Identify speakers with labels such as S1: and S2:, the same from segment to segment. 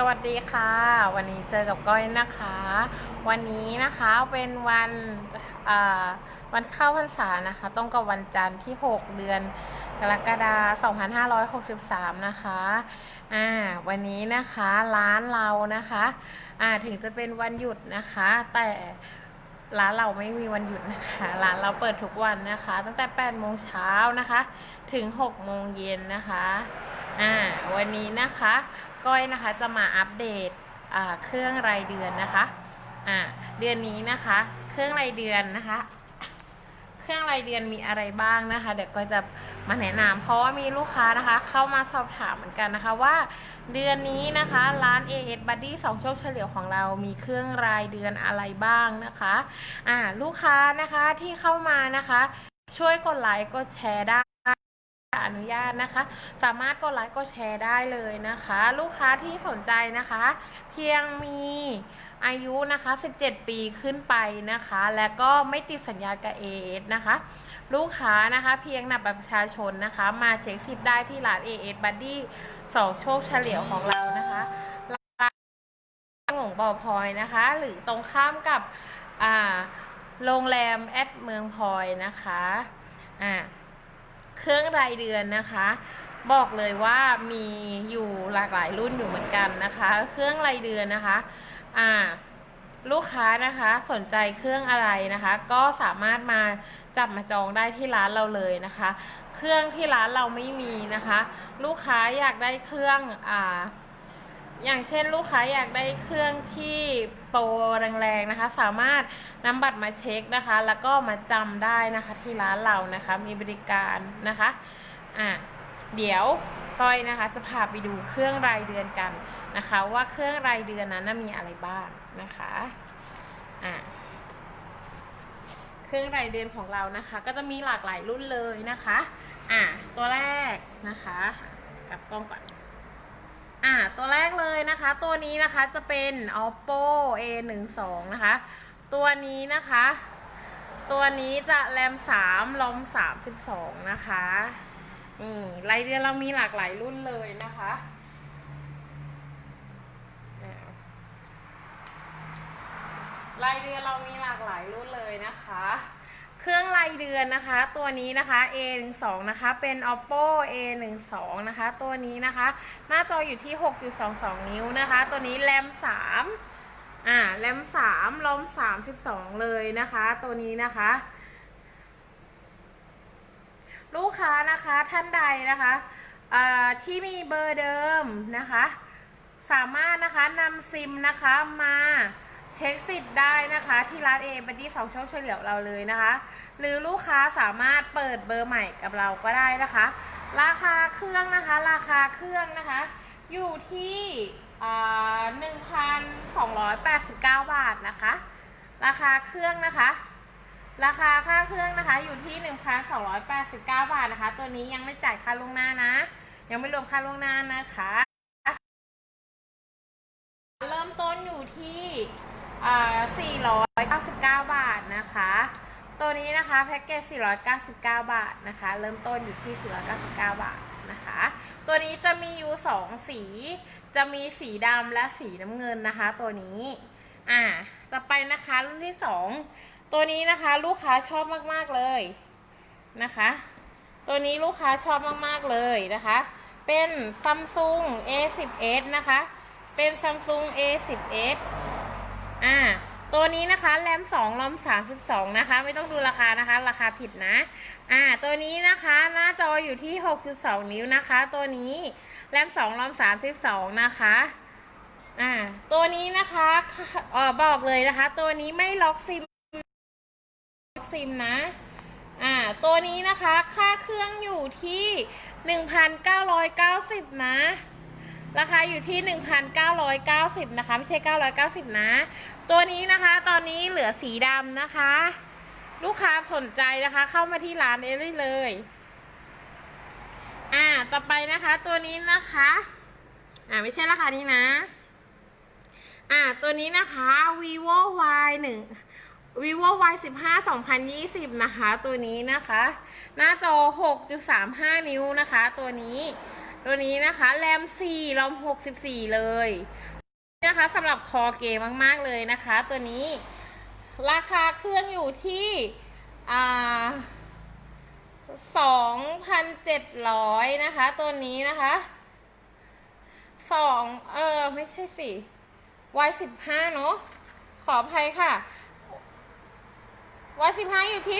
S1: สวัสดีค่ะ วันนี้เจอกับก้อยนะคะ วันนี้นะคะเป็นวันวันเข้าพรรษานะคะตรงกับวันจันทร์ที่ 6 เดือนกรกฎาคม2563 นะคะอ่าวันนี้นะคะร้านเรานะคะอ่าถึงจะเป็นวันหยุดนะคะ แต่ร้านเราไม่มีวันหยุดนะคะ ร้านเราเปิดทุกวันนะคะ ตั้งแต่8โมงเช้านะคะ ถึง6โมงเย็นนะคะ อ่าวันนี้นะคะก้อยนะคะจะมาอัปเดตอ่าเครื่องรายเดือนนะคะอ่าเดือนนี้นะคะ เครื่องรายเดือนนะคะ เครื่องรายเดือนมีอะไรบ้างนะคะ เดี๋ยวก็จะมาแนะนำเพราะว่ามีลูกค้านะคะ เข้ามาสอบถามเหมือนกันนะคะว่า เดือนนี้นะคะร้าน AS Buddy 2โชคเฉลียวของเรามีเครื่องรายเดือนอะไรบ้างนะคะอ่าลูกค้านะคะที่เข้ามานะคะ ช่วยกดไลค์กดแชร์ได้ อนุญาตนะคะ สามารถกดไลค์กดแชร์ได้เลยนะคะ ลูกค้าที่สนใจนะคะ เพียงมีอายุนะคะ 17 ปีขึ้นไปนะคะ และก็ไม่ติดสัญญากับเอสนะคะ ลูกค้านะคะเพียงนำบัตรประชาชนนะคะ มาเช็คสิทธิ์ได้ที่ร้าน AS Buddy 2โชคเฉลียวของเรานะคะร้านหงบ่อพลอยนะคะ หรือตรงข้ามกับอ่าโรงแรมแอดเมืองพลอยนะคะอ่า เครื่องรายเดือนนะคะ บอกเลยว่ามีอยู่หลากหลายรุ่นอยู่เหมือนกันนะคะ เครื่องรายเดือนนะคะอ่าลูกค้านะคะสนใจเครื่องอะไรนะคะ ก็สามารถมาจับมาจองได้ที่ร้านเราเลยนะคะ เครื่องที่ร้านเราไม่มีนะคะ ลูกค้าอยากได้เครื่องอ่า อย่างเช่นลูกค้าอยากได้เครื่องที่โปรแรงๆนะคะ สามารถนำบัตรมาเช็คนะคะ แล้วก็มาจำได้นะคะที่ร้านเรานะคะมีบริการนะคะอะเดี๋ยวก้อยนะคะจะพาไปดูเครื่องรายเดือนกันนะคะ ว่าเครื่องรายเดือนนั้นมีอะไรบ้างนะคะอะเครื่องรายเดือนของเรานะคะ ก็จะมีหลากหลายรุ่นเลยนะคะอะตัวแรกนะคะกลับกล้องก่อน อ่าตัวแรกเลยนะคะ ตัวนี้นะคะจะเป็น oppo a 1 2นะคะ ตัวนี้นะคะ ตัวนี้จะแรม3ลอม32 นะคะนี่รายเดือนเรามีหลากหลายรุ่นเลยนะคะอ่ารายเดือนเรามีหลากหลายรุ่นเลยนะคะ รื่องรายเดือนนะคะ ตัวนี้นะคะ A 1 2 นะคะเป็น oppo A 1 2 นะคะ ตัวนี้นะคะ หน้าจออยู่ที่ 6.22 นิ้วนะคะ ตัวนี้แรม 3 อ่าแรม 3ลม32 เลยนะคะ ตัวนี้นะคะลูกค้านะคะท่านใดนะคะที่มีเบอร์เดิมนะคะ สามารถนะคะนำซิมนะคะมา เช็คสิทธิ์ได้นะคะ ที่ร้านเอบัดดี้สองช่องเฉลียวเราเลยนะคะ หรือลูกค้าสามารถเปิดเบอร์ใหม่กับเราก็ได้นะคะ ราคาเครื่องนะคะ ราคาเครื่องนะคะ อยู่ที่หนึ่งพันสองร้อยแปดสิบเก้าบาทนะคะ ราคาเครื่องนะคะ ราคาค่าเครื่องนะคะ อยู่ที่1,289บาทนะคะ ตัวนี้ยังไม่จ่ายค่าล่วงหน้านะ ยังไม่รวมค่าล่วงหน้านะคะ เริ่มต้นอยู่ที่ 499 บาทนะคะ ตัวนี้นะคะแพ็กเกจ 499 บาทนะคะ เริ่มต้นอยู่ที่ 499 บาทนะคะ ตัวนี้จะมีอยู่ 2 สี จะมีสีดำและสีน้ำเงินนะคะ ตัวนี้ อ่า ต่อไปนะคะรุ่นที่ 2 ตัวนี้นะคะลูกค้าชอบมากๆเลยนะคะ ตัวนี้ลูกค้าชอบมากๆเลยนะคะ เป็น Samsung A10s นะคะ เป็น Samsung A10s อ่าตัวนี้นะคะแรม2รอม32 นะคะ ไม่ต้องดูราคานะคะ ราคาผิดนะ อ่า ตัวนี้นะคะหน้าจออยู่ที่ 6.2 นิ้วนะคะ ตัวนี้แรม2รอม32 นะคะ อ่า ตัวนี้นะคะเออบอกเลยนะคะ ตัวนี้ไม่ล็อกซิมล็อกซิมนะ อ่า ตัวนี้นะคะ ค่าเครื่องอยู่ที่ 1,990 นะ ราคาอยู่ที่ 1,990นะคะไม่ใช่ 990 นะ ตัวนี้นะคะตอนนี้เหลือสีดำนะคะ ลูกค้าสนใจนะคะเข้ามาที่ร้านได้เลย อ่า ต่อไปนะคะตัวนี้นะคะ อ่าไม่ใช่ราคานี้นะ อ่าตัวนี้นะคะ vivo y 1 vivo y 15 2020 นะคะ ตัวนี้นะคะ หน้าจอ 6.35 นิ้วนะคะ ตัวนี้ ตัวนี้นะคะแรม4รอม64 เลยนะคะสำหรับคอเกมมากๆเลยนะคะ ตัวนี้ราคาเครื่องอยู่ที่อ่า2,700 นะคะ ตัวนี้นะคะสองเออ ไม่ใช่สิ Y 15เนอะขออภัยค่ะ Y 15อยู่ที่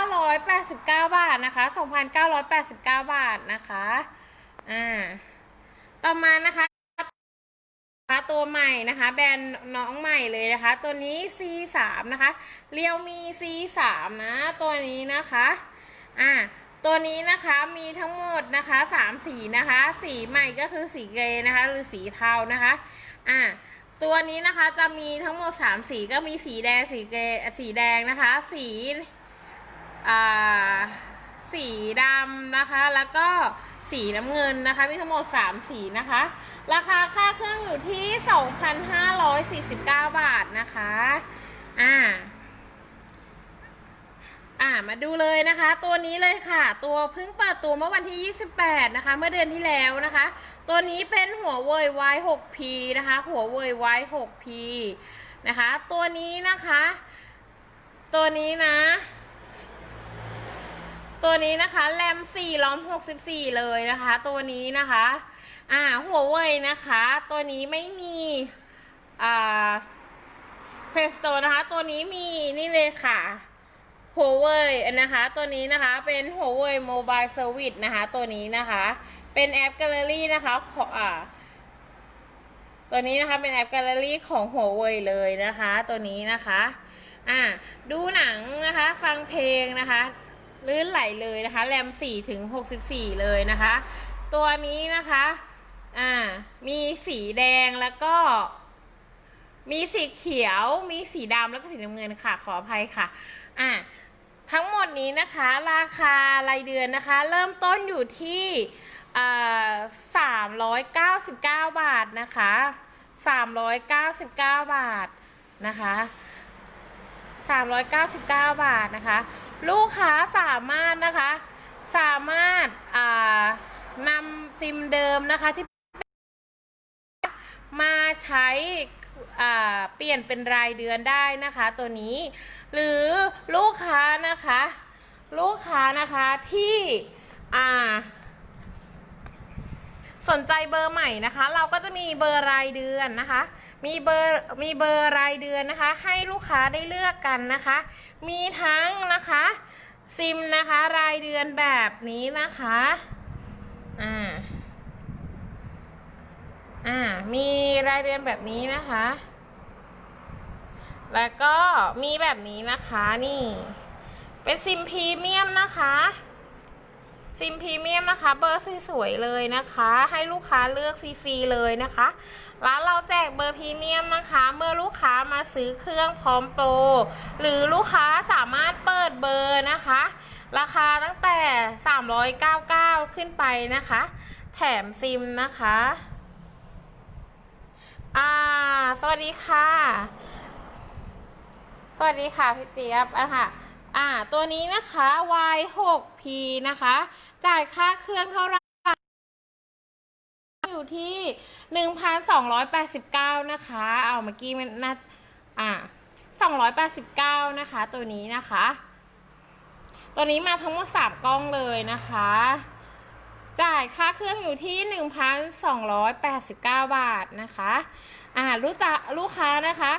S1: 2,989บาทนะคะ2,989บาทนะคะ อ่า ต่อมานะคะตัวใหม่นะคะ แบรนด์น้องใหม่เลยนะคะ ตัวนี้ C3 นะคะเรียวมี C3 นะ ตัวนี้นะคะอ่าตัวนี้นะคะมีทั้งหมดนะคะสามสีนะคะ สีใหม่ก็คือสีเกรย์นะคะ หรือสีเทานะคะอ่าตัวนี้นะคะจะมีทั้งหมดสามสีก็มีสีแดงสีเกรย์สีแดงนะคะ สีอ่าสีดำนะคะแล้วก็ สีน้ำเงินนะคะ มีทั้งหมด 3 สีนะคะ ราคาค่าเครื่องอยู่ที่ 2,549 บาทนะคะ อ่า อ่า มาดูเลยนะคะ ตัวนี้เลยค่ะ ตัวเพิ่งเปิดตัวเมื่อวันที่ 28 นะคะ เมื่อเดือนที่แล้วนะคะ ตัวนี้เป็นหัวเว่ย Y6P นะคะ หัวเว่ย Y6P นะคะ ตัวนี้นะคะ ตัวนี้นะ ตัวนี้นะคะแรม4ล้อม 64 เลยนะคะ ตัวนี้นะคะ อ่าหัวเว่ยนะคะ ตัวนี้ไม่มีอ่าเพสโตนะคะ ตัวนี้มีนี่เลยค่ะหัวเว่ยนะคะ ตัวนี้นะคะเป็นหัวเว่ยโมบายเซอร์วิสนะคะ ตัวนี้นะคะ เป็นแอปแกลเลอรี่นะคะขออ่าตัวนี้นะคะเป็นแอปแกลเลอรี่ของหัวเว่ยเลยนะคะ ตัวนี้นะคะ อ่าดูหนังนะคะ ฟังเพลงนะคะ ลื่นไหลเลยนะคะแรม4ถึง64 เลยนะคะ ตัวนี้นะคะอ่ามีสีแดงแล้วก็ มีสีเขียว มีสีดำแล้วก็สีน้ำเงินค่ะ ขออภัยค่ะอ่าทั้งหมดนี้นะคะ ราคารายเดือนนะคะ เริ่มต้นอยู่ที่อ่า399บาทนะคะ399บาทนะคะ399บาทนะคะ ลูกค้าสามารถนะคะ สามารถานำซิมเดิมนะคะที่มาใช้เปลี่ยนเป็นรายเดือนได้นะคะตัวนี้ หรือลูกค้านะคะ ลูกค้านะคะที่สนใจเบอร์ใหม่นะคะ เราก็จะมีเบอร์รายเดือนนะคะ มีเบอร์มีเบอร์รายเดือนนะคะ ให้ลูกค้าได้เลือกกันนะคะ มีทั้งนะคะซิมนะคะ รายเดือนแบบนี้นะคะอ่าอ่ามีรายเดือนแบบนี้นะคะ แล้วก็มีแบบนี้นะคะนี่ เป็นซิมพรีเมียมนะคะ ซิมพรีเมียมนะคะ เบอร์สวยๆเลยนะคะ ให้ลูกค้าเลือกฟรีๆเลยนะคะร้านเราแจกเบอร์พรีเมียมนะคะ เมื่อลูกค้ามาซื้อเครื่องพร้อมโปรหรือลูกค้าสามารถเปิดเบอร์นะคะ ราคาตั้งแต่ 399 ขึ้นไปนะคะ แถมซิมนะคะอ่าสวัสดีค่ะ สวัสดีค่ะพี่เจี๊ยบอะค่ะ อ่า ตัวนี้นะคะ Y6P นะคะ จ่ายค่าเครื่องเท่าไหร่อยู่ที่ 1,289 นะคะ เอาเมื่อกี้มันน่าอ่า289 นะคะ ตัวนี้นะคะ ตัวนี้มาทั้งหมด 3 กล้องเลยนะคะ จ่ายค่าเครื่องอยู่ที่ 1,289 บาทนะคะ อ่า ลูกตาลูกค้านะคะ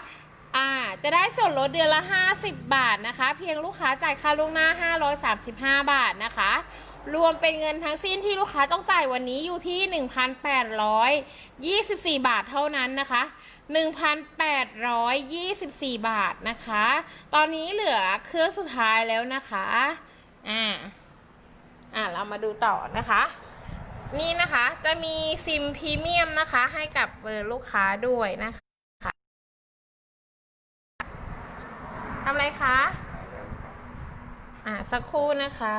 S1: อ่าจะได้ส่วนลดเดือนละ 50 บาทนะคะ เพียงลูกค้าจ่ายค่าล่วงหน้า 535 บาทนะคะ รวมเป็นเงินทั้งสิ้นที่ลูกค้าต้องจ่ายวันนี้อยู่ที่ 1,824 บาทเท่านั้นนะคะ 1,824 บาทนะคะ ตอนนี้เหลือเครื่องสุดท้ายแล้วนะคะอ่าอ่าเรามาดูต่อนะคะ นี่นะคะจะมีซิมพรีเมียมนะคะ ให้กับเบอร์ลูกค้าด้วยนะคะำอะไรคะ อ่าสักครู่นะคะ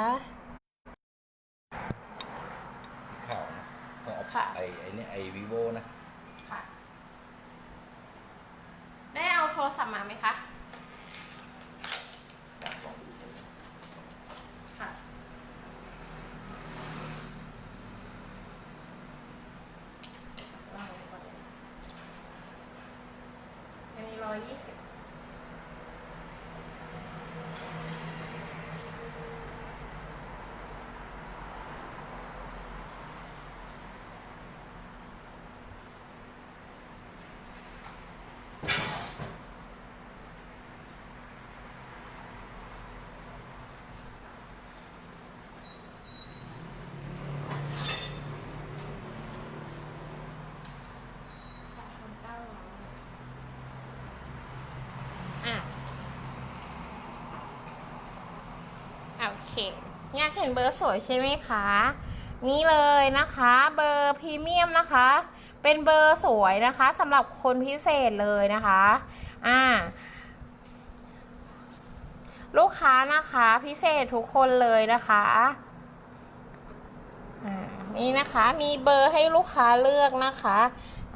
S2: ข่าวนะของ
S1: ค่ะ
S2: ไอไอเนี่ยไอวีโวนะ
S1: ค่ะ ได้เอาโทรศัพท์มาไหมคะค่ะ ยี่สิบ อะโอ เคอยากเห็นเบอร์สวยใช่ไหมคะ นี่เลยนะคะเบอร์พรีเมียมนะคะ เป็นเบอร์สวยนะคะสำหรับคนพิเศษเลยนะคะอ่าลูกค้านะคะพิเศษทุกคนเลยนะคะอ่านี่นะคะมีเบอร์ให้ลูกค้าเลือกนะคะ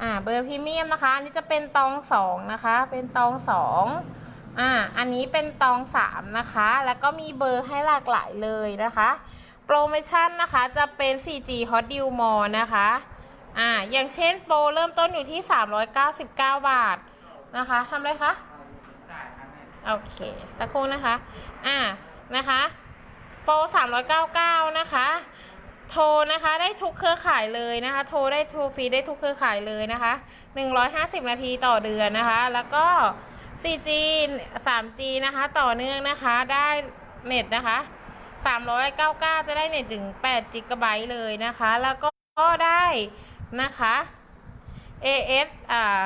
S1: อ่าเบอร์พรีเมียมนะคะอันนี้จะเป็นตองสองนะคะ เป็นตองสอง อ่า อันนี้เป็นตองสามนะคะ แล้วก็มีเบอร์ให้หลากหลายเลยนะคะ โปรโมชั่นนะคะจะเป็น 4G Hot Deal More นะคะ อ่า อย่างเช่นโปรเริ่มต้นอยู่ที่ 399 บาทนะคะทำเลยคะโอเค สักครู่นะคะ อ่า นะคะ โปร 399 นะคะ โทรนะคะได้ทุกเครือข่ายเลยนะคะ โทรได้โทรฟรีได้ทุกเครือข่ายเลยนะคะ 150 นาทีต่อเดือนนะคะ แล้วก็ 4G 3G นะคะ ต่อเนื่องนะคะ ได้เน็ตนะคะ 399 จะได้เน็ตถึง8 g b เลยนะคะ แล้วก็ได้นะคะ AS อ่า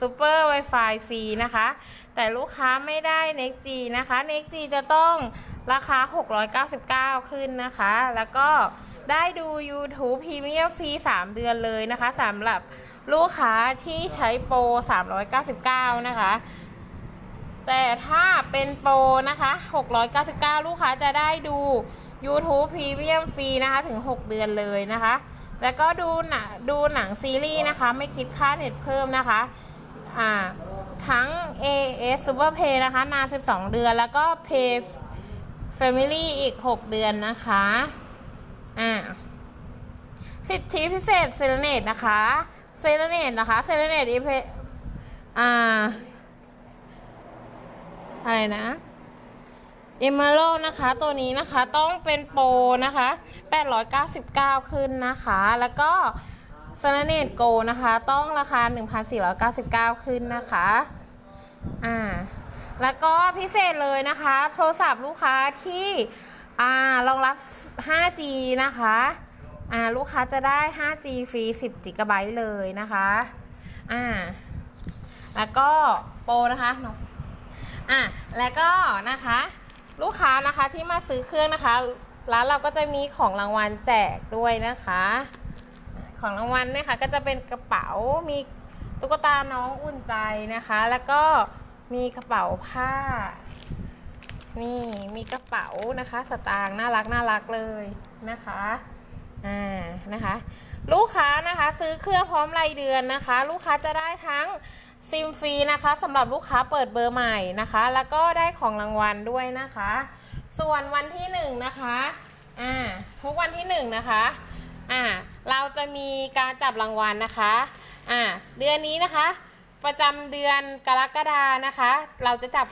S1: Super Wi-Fi ฟรีนะคะ แต่ลูกค้าไม่ได้ Next G นะคะ Next G จะต้องราคา 699 ขึ้นนะคะ แล้วก็ได้ดู YouTube Premium ฟรี 3 เดือนเลยนะคะสำหรับลูกค้าที่ใช้โปร 399 นะคะ แต่ถ้าเป็นโปรนะคะ 699 ลูกค้าจะได้ดู YouTube Premium ฟรีนะคะถึง 6 เดือนเลยนะคะ แล้วก็ดูหนังดูหนังซีรีส์นะคะ ไม่คิดค่าเน็ตเพิ่มนะคะอ่าทั้ง AS Super Pay นะคะนาน 12 เดือน แล้วก็ Pay Family อีก 6 เดือนนะคะอ่าสิทธิพิเศษเซเลเนตนะคะเซเลเนตนะคะเซเลเนตอีเพอ่า อะไรนะเอเม r ร d นะคะ ตัวนี้นะคะต้องเป็นโปรนะคะ 899 ขึ้นนะคะ แล้วก็ซ a เนตโกนะคะ ต้องราคา 1,499 ขึ้นนะคะ อ่า แล้วก็พิเศษเลยนะคะ โทรศัพท์ลูกค้าที่ อ่ารองรับ 5G นะคะ อ่า ลูกค้าจะได้ 5G ฟรี 10 g b เลยนะคะ อ่า แล้วก็โปรนะคะเนาะ อะแล้วก็นะคะ ลูกค้านะคะที่มาซื้อเครื่องนะคะร้านเราก็จะมีของรางวัลแจกด้วยนะคะ ของรางวัลนี่ยค่ะก็จะเป็นกระเป๋ามีตุ๊กตาน้องอุ่นใจนะคะ แล้วก็มีกระเป๋าผ้า นี่มีกระเป๋านะคะ สตางค์น่ารักน่ารักเลยนะคะอ่านะคะ ลูกค้านะคะ ซื้อเครื่องพร้อมรายเดือนนะคะ ลูกค้าจะได้ทั้ง ซิมฟรีนะคะสำหรับลูกค้าเปิดเบอร์ใหม่นะคะ แล้วก็ได้ของรางวัลด้วยนะคะ ส่วนวันที่หนึ่งนะคะอ่าทุกวันที่หนึ่งนะคะอ่าเราจะมีการจับรางวัลนะคะอ่าเดือนนี้นะคะ ประจำเดือนกรกฎานะคะ เราจะจับ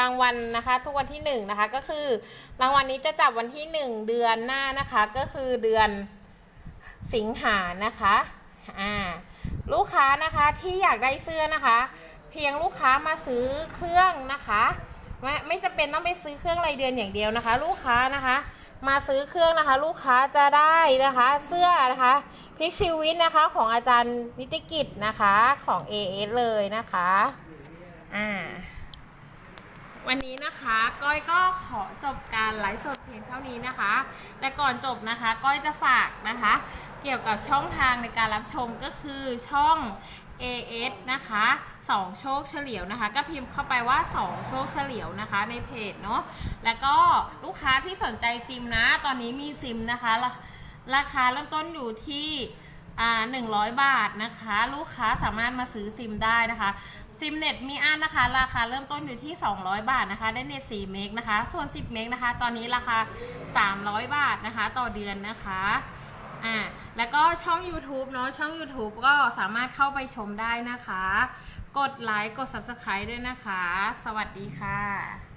S1: รางวัลนะคะ ทุกวันที่หนึ่งนะคะก็คือรางวัลนี้จะจับวันที่หนึ่งเดือนหน้านะคะ ก็คือเดือนสิงหานะคะอ่า ลูกค้านะคะที่อยากได้เสื้อนะคะ เพียงลูกค้ามาซื้อเครื่องนะคะไม่ไม่จำเป็นต้องไปซื้อเครื่องรายเดือนอย่างเดียวนะคะ ลูกค้านะคะ มาซื้อเครื่องนะคะ ลูกค้าจะได้นะคะ เสื้อนะคะพลิกชีวิตนะคะของอาจารย์นิติกิจนะคะของ AS เลยนะคะอ่าวันนี้นะคะก้อยก็ขอจบการไลฟ์สดเพียงเท่านี้นะคะ แต่ก่อนจบนะคะก้อยจะฝากนะคะ เกี่ยวกับช่องทางในการรับชมก็คือช่อง AS นะคะ2 โชคเฉลียวนะคะ ก็พิมพ์เข้าไปว่า 2 โชคเฉลียวนะคะในเพจเนาะแล้วก็ลูกค้าที่สนใจซิมนะ ตอนนี้มีซิมนะคะ ราราคาเริ่มต้นอยู่ที่อ่า100บาทนะคะ ลูกค้าสามารถมาซื้อซิมได้นะคะซิมเน็ตมีอันนะคะ ราคาเริ่มต้นอยู่ที่ 200 บาทนะคะ ได้เน็ต4เมกนะคะ ส่วน 10 เมกนะคะ ตอนนี้ราคา 300 บาทนะคะ ต่อเดือนนะคะ อ่าแล้วก็ช่อง YouTube เนาะช่อง YouTube ก็สามารถเข้าไปชมได้นะคะ กดไลค์กด subscribe ด้วยนะคะ สวัสดีค่ะ